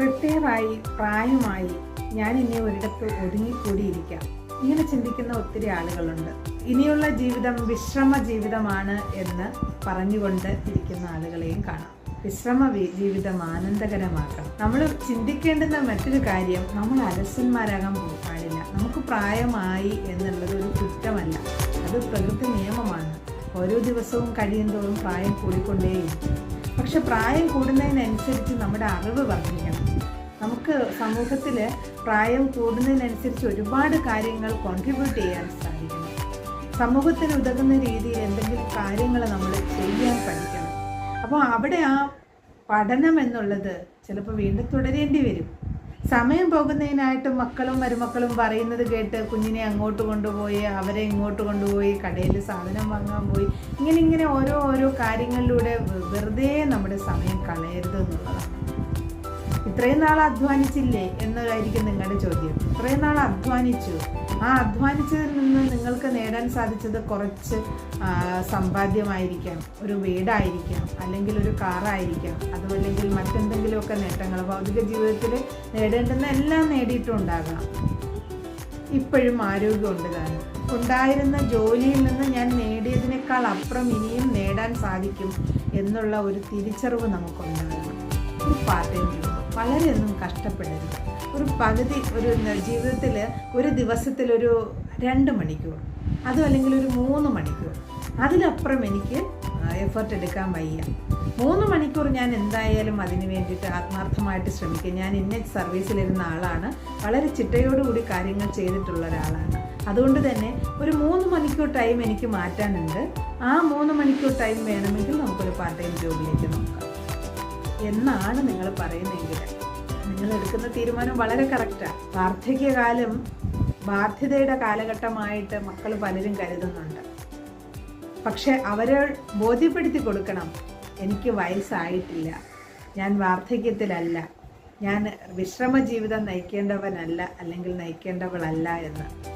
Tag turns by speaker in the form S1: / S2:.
S1: റിട്ടയറായി പ്രായമായി ഞാൻ ഇനി ഒരിടത്ത് ഒതുങ്ങിക്കൂടിയിരിക്കാം. ഇങ്ങനെ ചിന്തിക്കുന്ന ഒത്തിരി ആളുകളുണ്ട്. ഇനിയുള്ള ജീവിതം വിശ്രമ ജീവിതമാണ് എന്ന് പറഞ്ഞുകൊണ്ട് ഇരിക്കുന്ന ആളുകളെയും കാണാം. വിശ്രമ ജീവിതം ആനന്ദകരമാക്കണം. നമ്മൾ ചിന്തിക്കേണ്ടുന്ന മറ്റൊരു കാര്യം നമ്മൾ അലസന്മാരാകാൻ പാടില്ല. നമുക്ക് പ്രായമായി എന്നുള്ളത് ഒരു കുറ്റമല്ല. അത് പ്രകൃതി നിയമമാണ്. ഓരോ ദിവസവും കഴിയുന്തോറും പ്രായം കൂടിക്കൊണ്ടേയിരിക്കും. പക്ഷെ പ്രായം കൂടുന്നതിനനുസരിച്ച് നമ്മുടെ അറിവ് വർദ്ധിക്കണം. നമുക്ക് സമൂഹത്തിൽ പ്രായം കൂടുന്നതിനനുസരിച്ച് ഒരുപാട് കാര്യങ്ങൾ കോൺട്രിബ്യൂട്ട് ചെയ്യാൻ സാധിക്കണം സമൂഹത്തിന് ഉതകുന്ന രീതിയിൽ എന്തെങ്കിലും കാര്യങ്ങൾ നമ്മൾ ചെയ്യാൻ പഠിക്കണം. അപ്പോൾ അവിടെ ആ പഠനം എന്നുള്ളത് ചിലപ്പോൾ വീണ്ടും തുടരേണ്ടി വരും. സമയം പോകുന്നതിനായിട്ട് മക്കളും മരുമക്കളും പറയുന്നത് കേട്ട് കുഞ്ഞിനെ അങ്ങോട്ട് കൊണ്ടുപോയി അവരെ ഇങ്ങോട്ട് കൊണ്ടുപോയി കടയിൽ സാധനം വാങ്ങാൻ പോയി ഇങ്ങനെ ഇങ്ങനെ ഓരോ ഓരോ കാര്യങ്ങളിലൂടെ വെറുതെ നമ്മുടെ സമയം കളയരുത് എന്നുള്ളതാണ്. ഇത്രയും നാൾ അധ്വാനിച്ചില്ലേ എന്നതായിരിക്കും നിങ്ങളുടെ ചോദ്യം. ഇത്രയും നാൾ അധ്വാനിച്ചു. ആ അധ്വാനിച്ചതിൽ നിന്ന് നിങ്ങൾക്ക് നേടാൻ സാധിച്ചത് കുറച്ച് സമ്പാദ്യമായിരിക്കാം. ഒരു വീടായിരിക്കാം അല്ലെങ്കിൽ ഒരു കാറായിരിക്കാം അതുമല്ലെങ്കിൽ മറ്റെന്തെങ്കിലുമൊക്കെ നേട്ടങ്ങൾ ഭൗതിക ജീവിതത്തിൽ നേടേണ്ടുന്ന എല്ലാം നേടിയിട്ടുണ്ടാകാം ഇപ്പോഴും ആരോഗ്യമുണ്ട് താനും. ഉണ്ടായിരുന്ന ജോലിയിൽ നിന്ന് ഞാൻ നേടിയതിനേക്കാൾ അപ്പുറം ഇനിയും നേടാൻ സാധിക്കും എന്നുള്ള ഒരു തിരിച്ചറിവ് നമുക്കുണ്ടാകണം. ഒരു പാർട്ട് ടൈം ജോബ് വളരെയൊന്നും കഷ്ടപ്പെടരുത്. ഒരു പകുതി ഒരു ജീവിതത്തിൽ ഒരു ദിവസത്തിൽ ഒരു രണ്ട് മണിക്കൂർ. അതും അല്ലെങ്കിൽ ഒരു മൂന്ന് മണിക്കൂർ. അതിലപ്പുറം എനിക്ക് എഫേർട്ട് എടുക്കാൻ വയ്യ. മൂന്ന് മണിക്കൂർ ഞാൻ എന്തായാലും അതിന് വേണ്ടിയിട്ട് ആത്മാർത്ഥമായിട്ട് ശ്രമിക്കും. ഞാൻ ഇന്ന സർവീസിലിരുന്ന ആളാണ്. വളരെ ചിട്ടയോടുകൂടി കാര്യങ്ങൾ ചെയ്തിട്ടുള്ള ഒരാളാണ് അതുകൊണ്ട് തന്നെ ഒരു മൂന്ന് മണിക്കൂർ ടൈം എനിക്ക് മാറ്റാനുണ്ട്. ആ മൂന്ന് മണിക്കൂർ ടൈം വേണമെങ്കിൽ നമുക്കൊരു പാർട്ട് ടൈം ജോബിലേക്ക് നോക്കാം. എന്നാണ് നിങ്ങൾ പറയുന്നതെങ്കിൽ നിങ്ങൾ എടുക്കുന്ന തീരുമാനം വളരെ കറക്റ്റാണ് വാർദ്ധക്യകാലം ബാധ്യതയുടെ കാലഘട്ടമായിട്ട് മക്കൾ പലരും കരുതുന്നുണ്ട്. പക്ഷെ അവരെ ബോധ്യപ്പെടുത്തി കൊടുക്കണം എനിക്ക് വയസ്സായിട്ടില്ല ഞാൻ വാർദ്ധക്യത്തിലല്ല ഞാൻ വിശ്രമ ജീവിതം നയിക്കേണ്ടവനല്ല അല്ലെങ്കിൽ നയിക്കേണ്ടവളല്ല എന്ന്.